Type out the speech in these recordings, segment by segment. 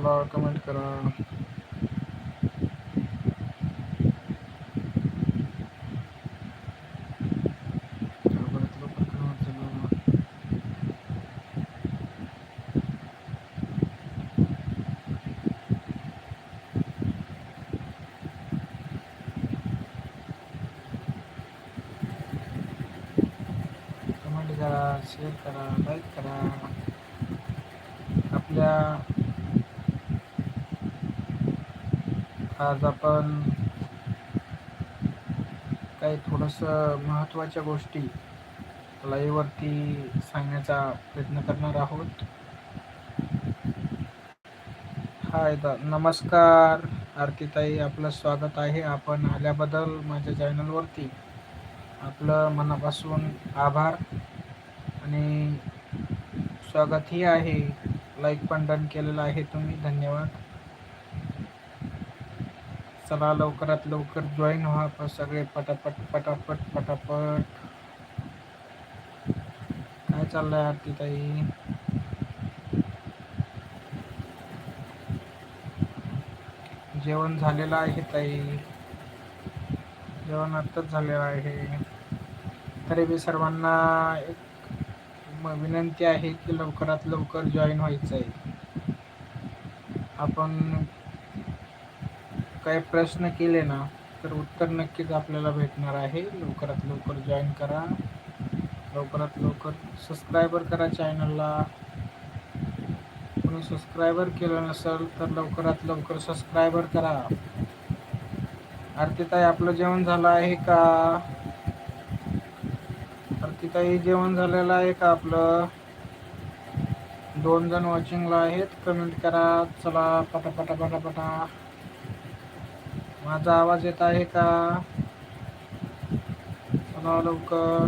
चला कमेंट करा. लवकरात लवकर करा चला कमेंट करा शेअर करा लाईक करा. आपल्या आज आपण काही थोडंसं महत्त्वाच्या गोष्टी लाईव्हवरती सांगण्याचा प्रयत्न करणार आहोत. हाय दा नमस्कार आरतीताई आपलं स्वागत आहे. आपण आल्याबद्दल माझ्या चॅनलवरती आपलं मनापासून आभार. आणि स्वागतही आहे. लाईक पण डन केलेलं आहे तुम्ही. धन्यवाद. चला लवकरात लवकर जॉईन व्हा प- सगळे पटापट पटापट पटापट. काय चाललंय आरतीताई जेवण झालेलं आहे ताई. जेवण आत्ताच झालेलं आहे. तरी बी सर्वांना एक विनंती आहे की लवकरात लवकर जॉईन व्हायचं आहे आपण काही प्रश्न केले ना तर उत्तर नक्कीच आपल्याला भेटणार आहे. लवकरात लवकर जॉईन करा. लवकरात लवकर सबस्क्रायबर करा चॅनलला कोणी सबस्क्रायबर केलं नसेल तर लवकरात लवकर सबस्क्रायबर करा. आरतीताई आपलं जेवण झालं आहे का? आरतीताई जेवण झालेलं आहे का आपलं? दोन जण वॉचिंगला आहेत. कमेंट करा. चला पटापटा पटापटा. माझा आवाज येत आहे का? चला लवकर.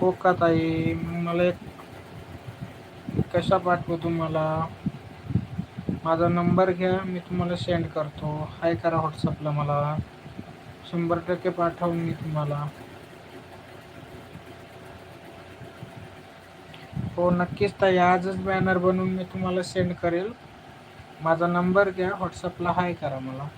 हो का ताई? मग मला एक कशा पाठवू तुम्हाला? माझा नंबर घ्या मी तुम्हाला सेंड करतो. हाय करा व्हॉट्सअपला मला. शंभर टक्के पाठवून मी तुम्हाला. हो नक्कीच ताई. आजच बॅनर बनवून मी तुम्हाला सेंड करेल. माझा नंबर घ्या. व्हॉट्सअपला हाय करा मला.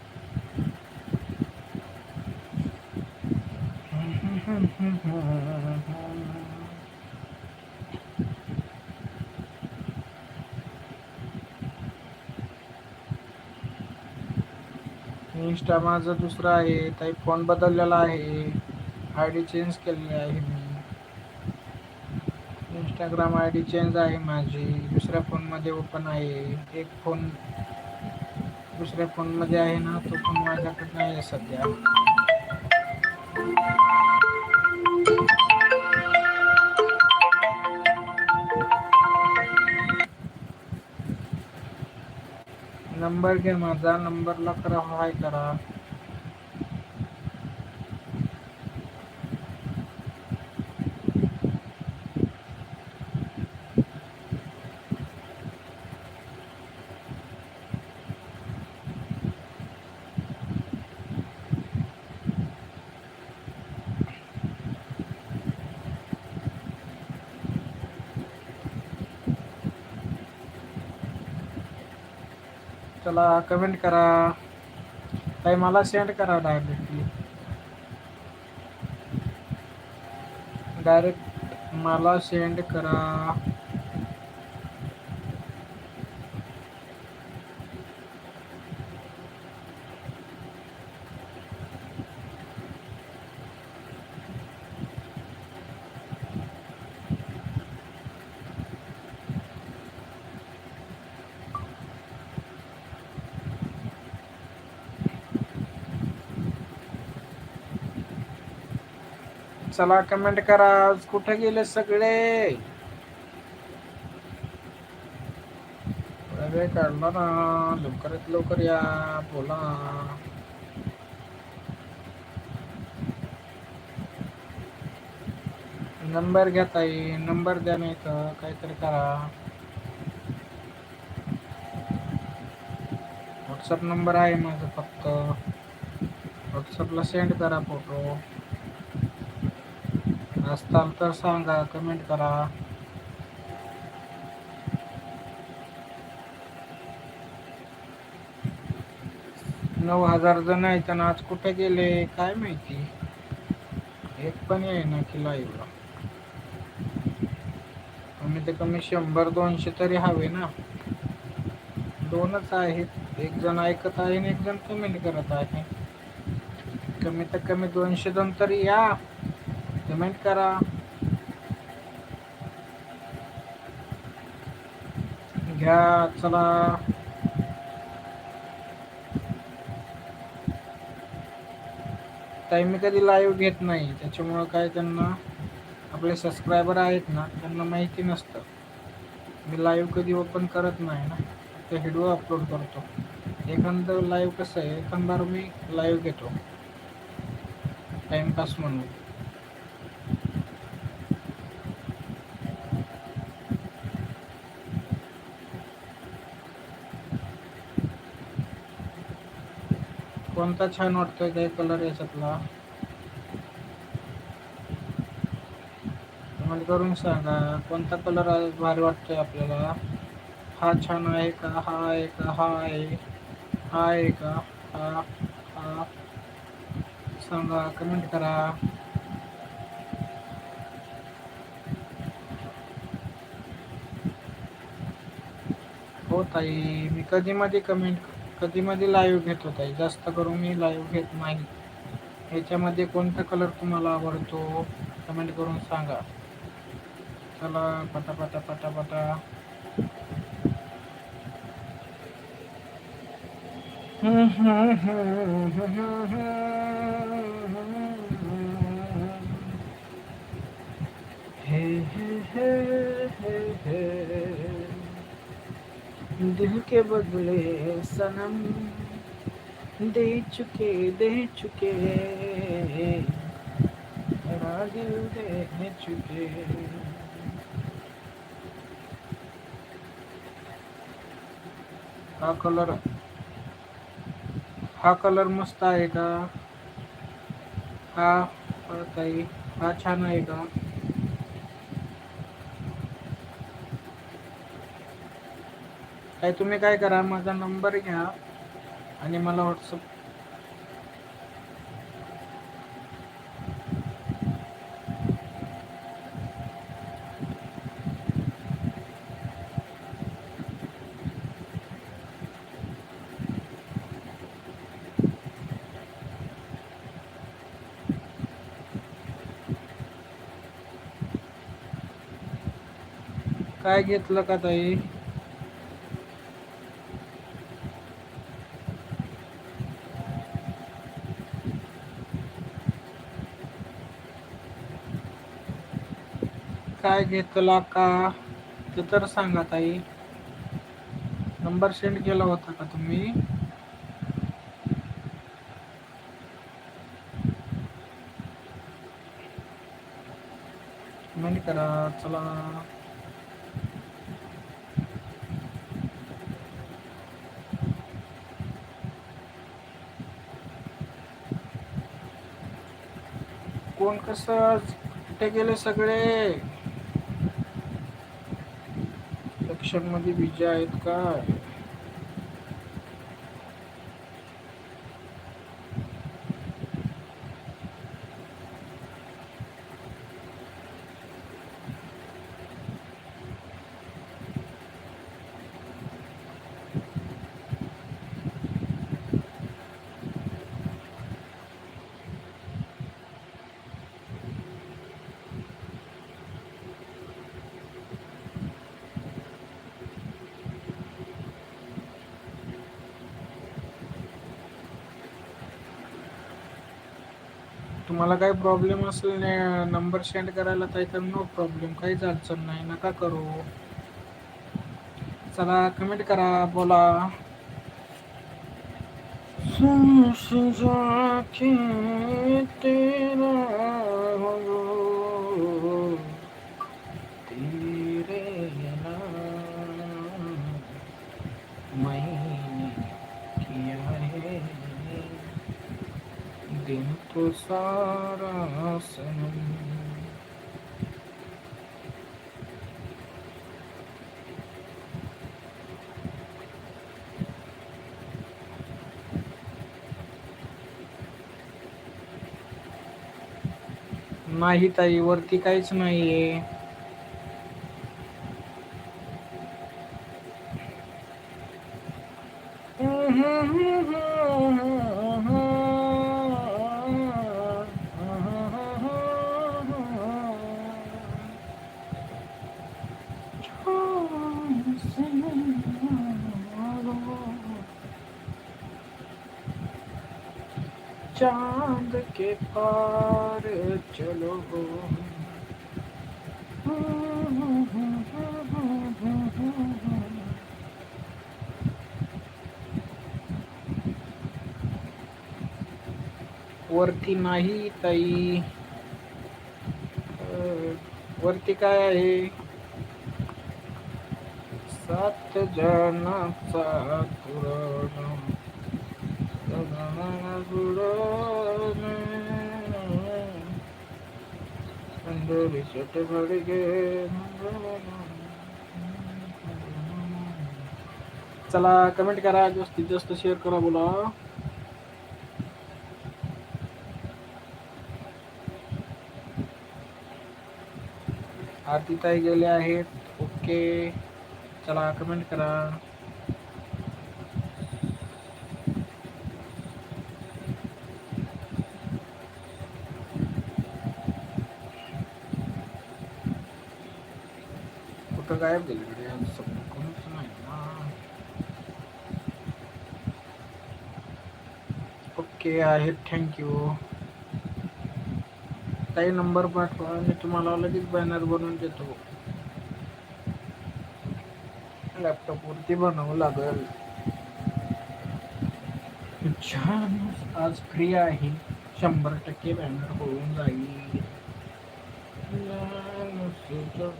इंस्टा माझं दुसरं आहे. ताई फोन बदललेला आहे. आय डी चेंज केलेली आहे मी. इंस्टाग्राम आय डी चेंज आहे माझी. दुसऱ्या फोनमध्ये ओपन आहे. एक फोन दुसऱ्या फोनमध्ये आहे ना तो फोन माझ्याकडे नाही आहे सध्या. नंबर घ्या माझा. नंबरला करा हाय करा. त्याला कमेंट करा. ताई मला सेंड करा डायरेक्टली डायरेक्ट मला सेंड करा. चला कमेंट करा. आज कुठे गेले सगळे? वेळ काढला ना. लवकरात लवकर या. बोला. नंबर घ्या ताई. नंबर द्या नाही तर काहीतरी करा. व्हॉट्सअप नंबर आहे माझा फक्त. व्हॉट्सअपला सेंड करा फोटो असताल तर सांगा कमेंट करा. नऊ हजार जण आहेत त्यांना आज कुठे गेले काय माहिती? एक पण आहे ना कि लाईव्हला कमी ते कमी शंभर दोनशे तरी हवे ना. दोनच आहेत. एक जण ऐकत आहे आणि एक जण कमेंट करत आहे. कमी तर कमी दोनशे जण तरी या. कमेंट करा. घ्या चला. ताई मी कधी लाईव्ह घेत नाही. त्याच्यामुळं काय त्यांना आपले सबस्क्रायबर आहेत ना त्यांना माहिती नसतं. मी लाईव्ह कधी ओपन करत नाही ना ते व्हिडिओ अपलोड करतो. एखादं लाईव्ह कसं आहे एखादा मी लाईव्ह घेतो. टाइमपास म्हणून. कोणता छान वाटतोय काय कलर याच्यातला? कमेंट करून सांगा कोणता कलर भारी वाटतोय आपल्याला? हा छान आहे का? हा आहे का? हा आहे. हा आहे का? हा हा. सांगा कमेंट करा. हो ताई मी कधी मध्ये कमेंट कधी मध्ये लाईव्ह घेत होता जास्त करून मी लाईव्ह घेत नाही. ह्याच्यामध्ये कोणता कलर तुम्हाला आवडतो? कमेंट करून सांगा. चला पटापटा पटापटा. हे हे हे हे हे. दिल के बदले सनम दे चुके दे चुके। मेरा दिल दे चुके। हा कलर हा कलर मस्त आहे का? हा ताई हा छान आहे का? काय तुम्ही काय करा माझा नंबर घ्या आणि मला व्हॉट्सअप काय घेतलं का ताई काय घेतला का? ते तर सांगा ताई. नंबर सेंड केला होता का तुम्ही? कमेंट करा चला. कोण कसं? कुठे गेले सगळे? लक्षणमध्ये आहेत का? मला काही प्रॉब्लेम असेल नंबर सेंड करायला तर नो प्रॉब्लेम काहीच अडचण नाही. नका करू. चला कमेंट करा बोला. तेरा तेरे तुसारासनम नाही ताई वरती काहीच नाहीये. चाँद के पार चलो वरती नाही ताई। अ, वरती काय आहे? सात जणांचा तुरण अंधेरी चट गे चला कमेंट करा जास्तीत जास्त शेअर करा बोला. आरती ताई गेले आहेत. ओके चला कमेंट करा कुठं गायब गेले ओके आहेत थँक्यू काही नंबर पाठवा. मी तुम्हाला लगेच बॅनर बनवून देतो. लॅपटॉपवरती बनवू लागेल. छान. आज फ्री आहे. शंभर टक्के बॅनर होऊन जाईल.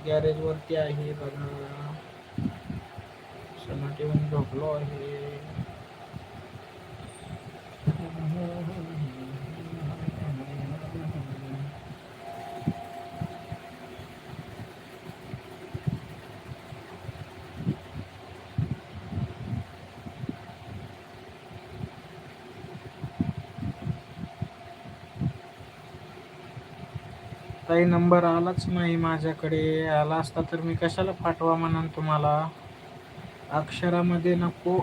गॅरेज वरती आहे बघा. सनाटी येऊन झोपलो आहे. काही नंबर आलाच नाही माझ्याकडे. आला असता तर मी कशाला पाठवा म्हणाल तुम्हाला? अक्षरामध्ये नको.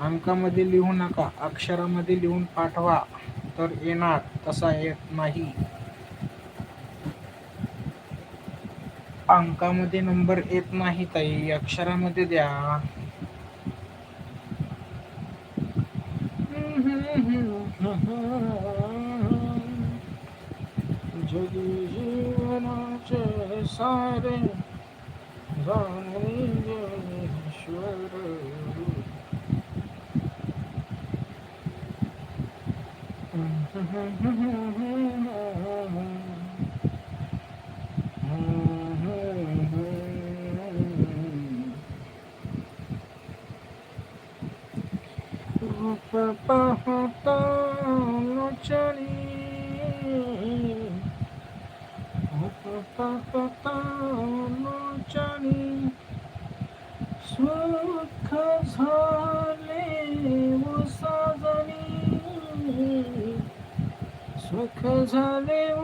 अंकामध्ये लिहू नका. अक्षरामध्ये लिहून पाठवा. तर येणार. तसा येत नाही. अंकामध्ये नंबर येत नाही ताई. अक्षरामध्ये द्या. जगी जीवनाचे सारे जाणून ज्ञानेश्वर रूप पाहता लोचनी Johnny. Smooth cause Harley was Sazani. Smooth cause Harley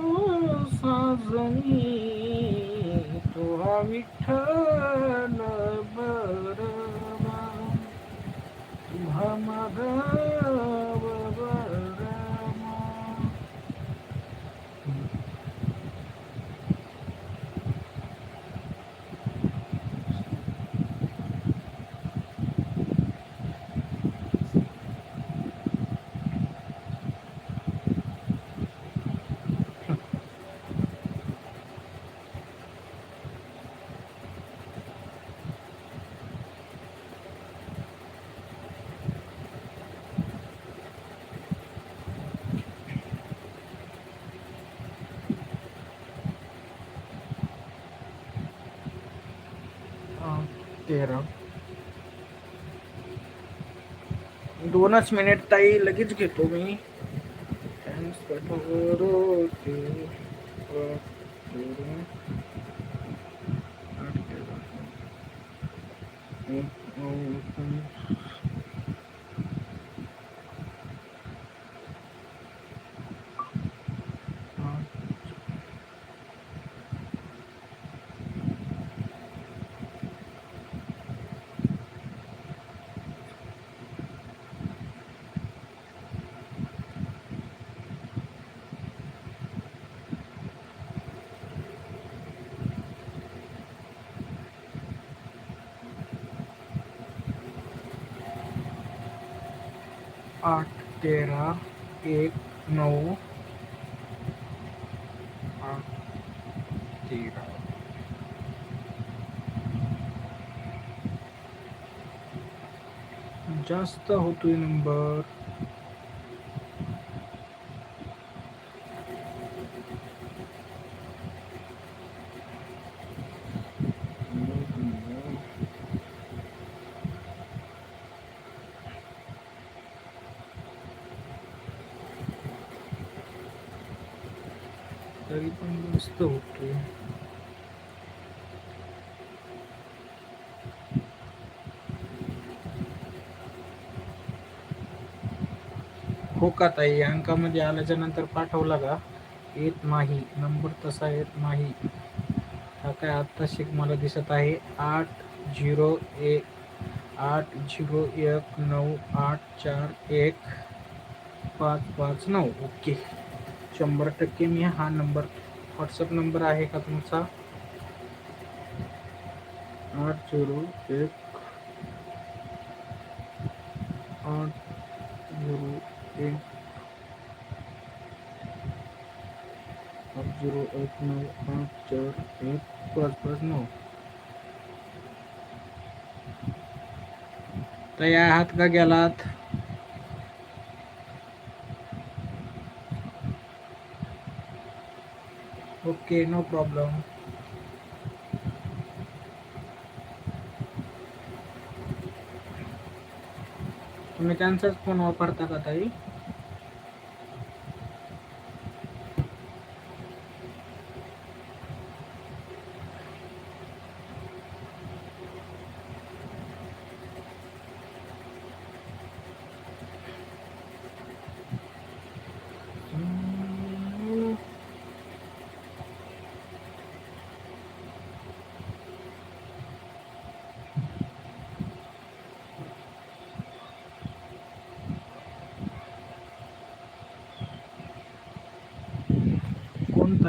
चेहरा. दोनच मिनिट ताई लगेच घेतो मी. आठ तेरा एक नऊ आठ तेरा. जास्त होतोय नंबर तरी पण जास्त होतोय हो का ताई? अंकामध्ये आल्याच्यानंतर पाठवला का? येत नाही. नंबर तसा येत नाही. हा काय आत्ता शिक मला दिसत आहे. आठ झिरो एक आठ झिरो एक नऊ आठ चार एक पाच पाच नऊ. ओके. शंभर टक्के मी हा नंबर व्हॉट्सअप नंबर आहे का तुमचा? आठ झिरो एक आठ तयार हाथ का गेलात ओके नो प्रॉब्लम तुम्ही त्यांचाच फ़ोन वापरता का ताई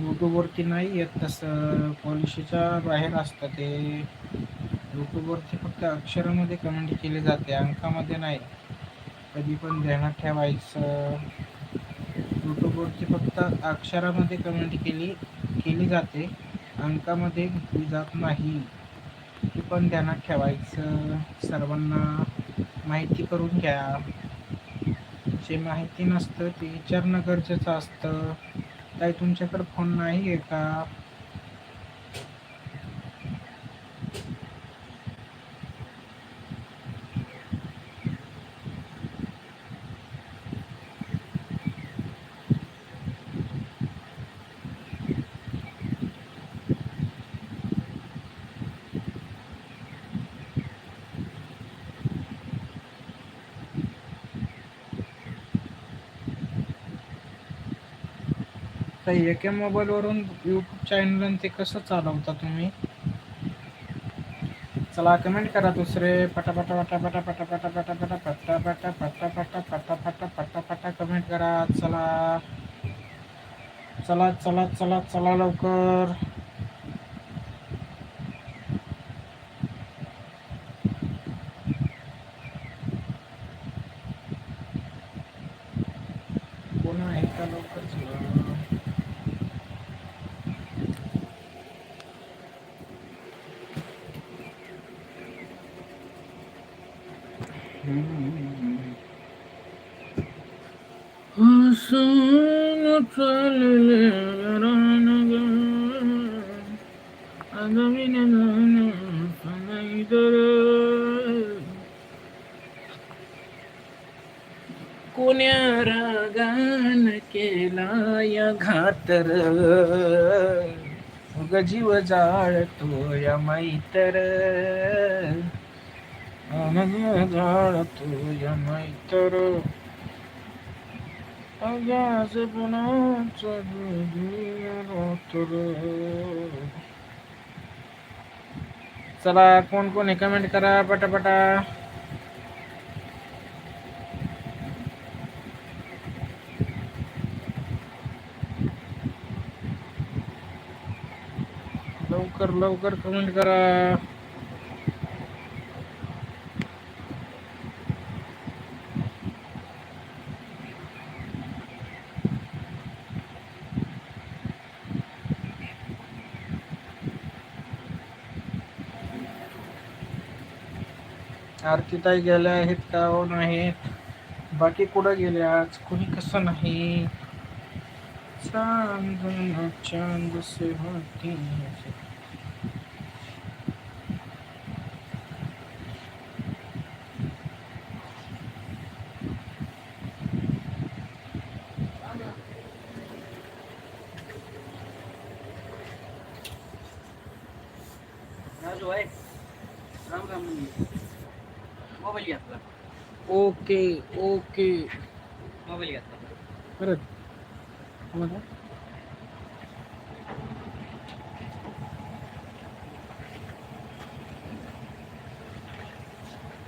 यूट्यूबवरती नाही येत तसं पॉलिशीच्या बाहेर असतं ते. यूट्यूबवरती फक्त अक्षरामध्ये कमेंट केली जाते अंकामध्ये नाही. कधी पण ध्यानात ठेवायचं. यूट्यूबवरती फक्त अक्षरामध्ये कमेंट केली केली जाते. अंकामध्ये घेतली जात नाही. ती पण ध्यानात ठेवायचं. सर्वांना माहिती करून घ्या. जे माहिती नसतं ते विचारणं गरजेचं असतं. ताई तुमच्याकडे फोन नाही आहे का? एका मोबाईलवरून यूट्यूब चॅनल ते कसं चालवता तुम्ही? चला कमेंट करा दुसरे. पटापटा पटापटा पटापटा पटापटा पटापटा पटापटा पटापटा पटापटा कमेंट करा. चला. चला चला चला चला लवकर कोण आहे का लवकर चला हसून चालले रानग आगविन समैदर कोण्या रागान केला या तर उग जीव जाळतो या मैतर. जाळतो या मैतर. आवाज बना चला कोण कोण कमेंट करा पटापटा. लवकर लवकर कमेंट करा. आरतीताई गेल्या आहेत का? हो नाहीत. बाकी कुठं गेले आज? कोणी कसं नाही? चांद चांद से होती है राजू आहे राम राम मोबाईल घेतला ओके ओके. मोबाईल घेतला परत?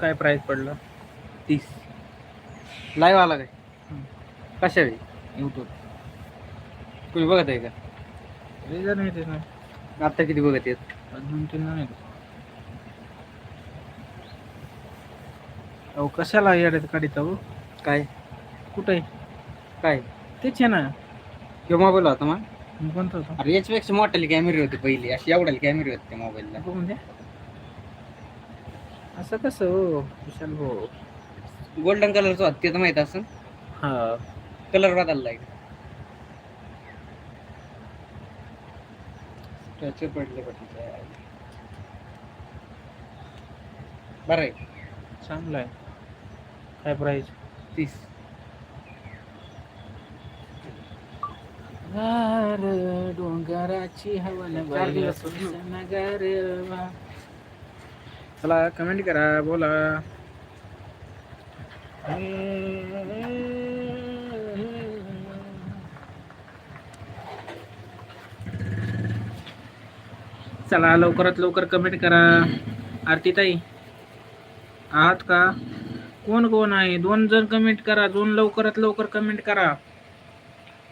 काय प्राईस पडलं? तीस. लाईव्ह आला काय. कशा वेळी यूट्यूब तुम्ही बघत आहे का? रिझन आता किती बघत आहेत? दोन तीन नाही अहो कशाला येड्यात काढित अहो? काय? कुठे? काय? तेच आहे ना. किंवा मोबाईल होता मग मी कोणता होता? अरे याच्यापेक्षा मोठाली कॅमेरे होते पहिली. अशी एवढ्याला कॅमेरे होते त्या मोबाईलला नको म्हणजे असं कसं हो? विशाल हो गोल्डन कलरचं होतं ते तर माहीत असं हा. कलर बदललाय त्याचे पडले पडले बरं आहे. चांगलं आहे. काय प्राईस तीस गार डोंगराची हवा चला कमेंट करा बोला. चला लवकरात लवकर कमेंट करा. आरतीताई आहात का? कोण कोण आहे? दोन जण कमेंट करा. दोन लवकरात लवकर कमेंट करा.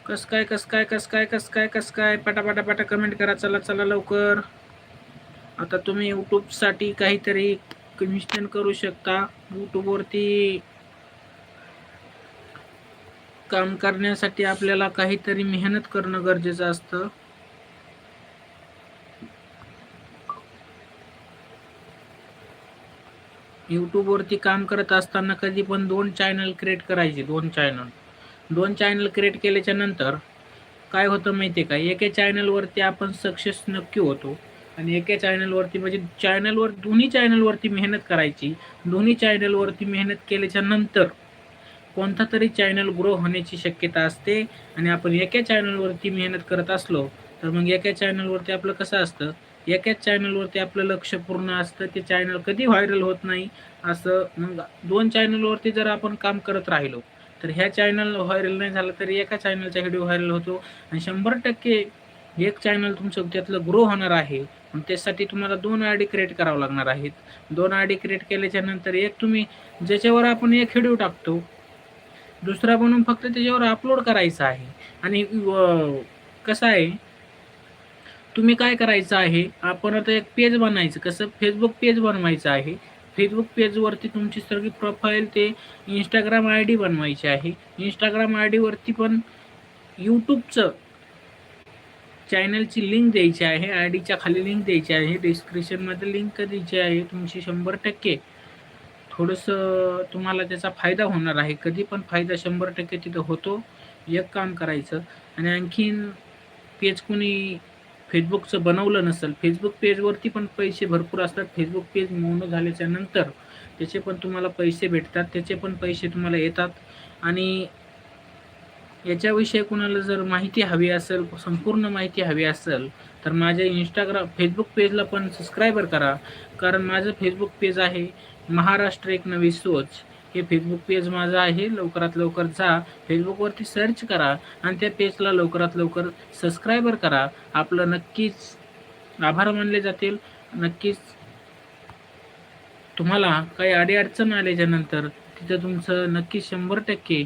कस काय कस काय कस काय कस काय कस काय? पटापटा पटा पटा कमेंट करा. चला चला लवकर. आता तुम्ही यूट्यूबसाठी काहीतरी कमिशन करू शकता. यूट्यूबवरती काम करण्यासाठी आपल्याला काहीतरी मेहनत करणं गरजेचं असतं. यूट्यूबवरती काम करत असताना कधी पण दोन चॅनल क्रिएट करायचे दोन चॅनल दोन चॅनल क्रिएट केल्याच्यानंतर काय होतं माहिती आहे का? एका चॅनलवरती आपण सक्सेस नक्की होतो आणि एका चॅनलवरती म्हणजे चॅनलवर दोन्ही चॅनलवरती मेहनत करायची दोन्ही चॅनलवरती मेहनत केल्याच्यानंतर कोणता तरी चॅनल ग्रो होण्याची शक्यता असते आणि आपण एका चॅनलवरती मेहनत करत असलो तर मग एका चॅनलवरती आपलं कसं असतं? एकाच चॅनलवरती आपलं लक्ष पूर्ण असतं ते चॅनल कधी व्हायरल होत नाही असं मग दोन चॅनलवरती जर आपण काम करत राहिलो तर ह्या चॅनल व्हायरल नाही झालं तरी एका चॅनलचा व्हिडिओ व्हायरल होतो. आणि शंभर टक्के एक चॅनल तुमचं त्यातलं ग्रो होणार आहे. मग त्यासाठी तुम्हाला दोन आय डी क्रिएट करावं लागणार आहेत. दोन आय डी क्रिएट केल्याच्यानंतर एक तुम्ही ज्याच्यावर आपण एक व्हिडिओ टाकतो दुसरा बनवून फक्त त्याच्यावर अपलोड करायचा आहे. आणि कसं आहे तुम्ही काय करायचं आहे? आपण आता एक पेज बनायचं कसं? फेसबुक पेज बनवायचं आहे. फेसबुक पेजवरती तुमची सगळी प्रोफाईल ते इंस्टाग्राम आय डी बनवायची आहे. इंस्टाग्राम आय डीवरती पण यूट्यूबचं चॅनलची लिंक द्यायची आहे. आय डीच्या खाली लिंक द्यायची आहे. डिस्क्रिप्शनमध्ये लिंक द्यायची आहे. तुमची शंभर टक्के थोडंसं तुम्हाला त्याचा फायदा होणार आहे. कधी पण फायदा शंभर टक्के तिथं होतो. एक काम करायचं. आणि आणखीन पेज कोणी फेसबुकचं बनवलं नसेल फेसबुक पेजवरती पण पैसे भरपूर असतात. फेसबुक पेज मोनो झाल्याच्यानंतर त्याचे पण तुम्हाला पैसे भेटतात त्याचे पण पैसे तुम्हाला येतात. आणि याच्याविषयी कुणाला जर माहिती हवी असेल संपूर्ण माहिती हवी असेल तर माझ्या इंस्टाग्राम फेसबुक पेजला पण सबस्क्रायबर करा. कारण माझं फेसबुक पेज आहे महाराष्ट्र एक नवी सोच. हे फेसबुक पेज माझं आहे. लवकरात लवकर जा. फेसबुकवरती सर्च करा आणि त्या पेजला लवकरात लवकर सबस्क्रायबर करा. आपलं नक्कीच आभार मानले जातील. नक्कीच तुम्हाला काही अडीअडचण आल्याच्यानंतर तिथं तुमचं नक्की शंभर टक्के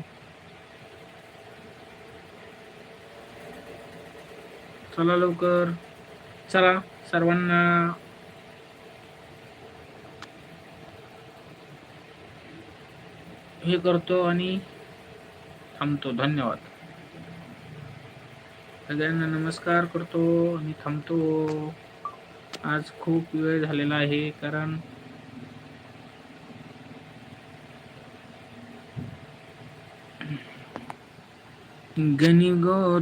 चला लवकर. चला सर्वांना हे करतो आणि थांबतो. धन्यवाद. सगळ्यांना नमस्कार करतो आणि थांबतो. आज खूप वेळ झालेला आहे कारण गणिगोर